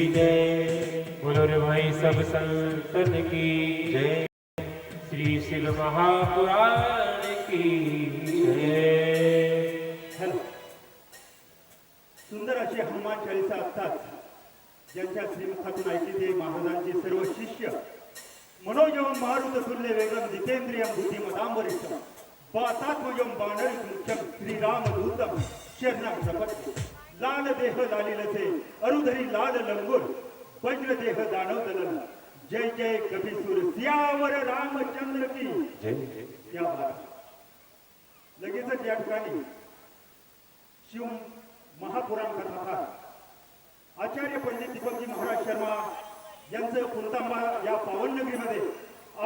की जय। बोलो रे भाई सब संतन की जय। श्री शिव महापुराण की जय। हॅलो। सुंदर अशी हनुमान चाळीसा असतात ज्यांच्या श्रीमुखातून ऐकली ते महाराजांचे सर्व शिष्य मनोजम मारुत तुल्य वेगम जितेंद्रियम बुद्धिमतांबरिष्ठम बातात्मजम बाणरित मुख्यम श्रीराम दूतम शरणम प्रपत्ती देह लालिलसे अरुधरी लाल लंगूर वज्र देह दानव दलन। जय जय कपिसूर सियावर रामचंद्र की। जय या बात। लगेचच या ठिकाणी शिव महापुराण कथाकार आचार्य पंडित दीपकजी महाराज शर्मा यांचं पुलतांबा या पावननगरीमध्ये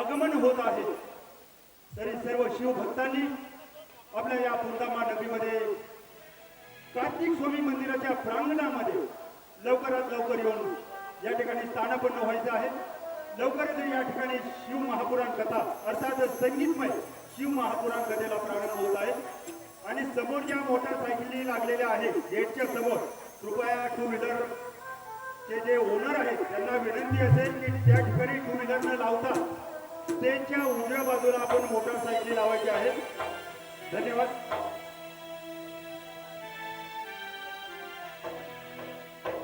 आगमन होत आहे. तरी सर्व शिवभक्तांनी आपल्या या पुलतांबा नगरीमध्ये कार्तिक स्वामी मंदिराच्या प्रांगणामध्ये लवकरात लवकर येऊन या ठिकाणी स्थानापन्न व्हायचं आहे. लवकरच या ठिकाणी शिव महापुराण कथा अर्थात संगीतमय शिव महापुराण कथेला प्रारंभ होत आहे. आणि समोर ज्या मोटरसायकली लागलेल्या आहेत गेटच्या समोर कृपया टू व्हीलर चे जे ओनर आहेत त्यांना विनंती असेल की त्या ठिकाणी टू व्हीलर न लावता स्टेजच्या उजव्या बाजूला आपण मोटरसायकली लावायची आहेत धन्यवाद.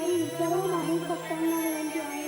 நித்தமும் அருள் பக்தவனாக வேண்டி ஆயிரம்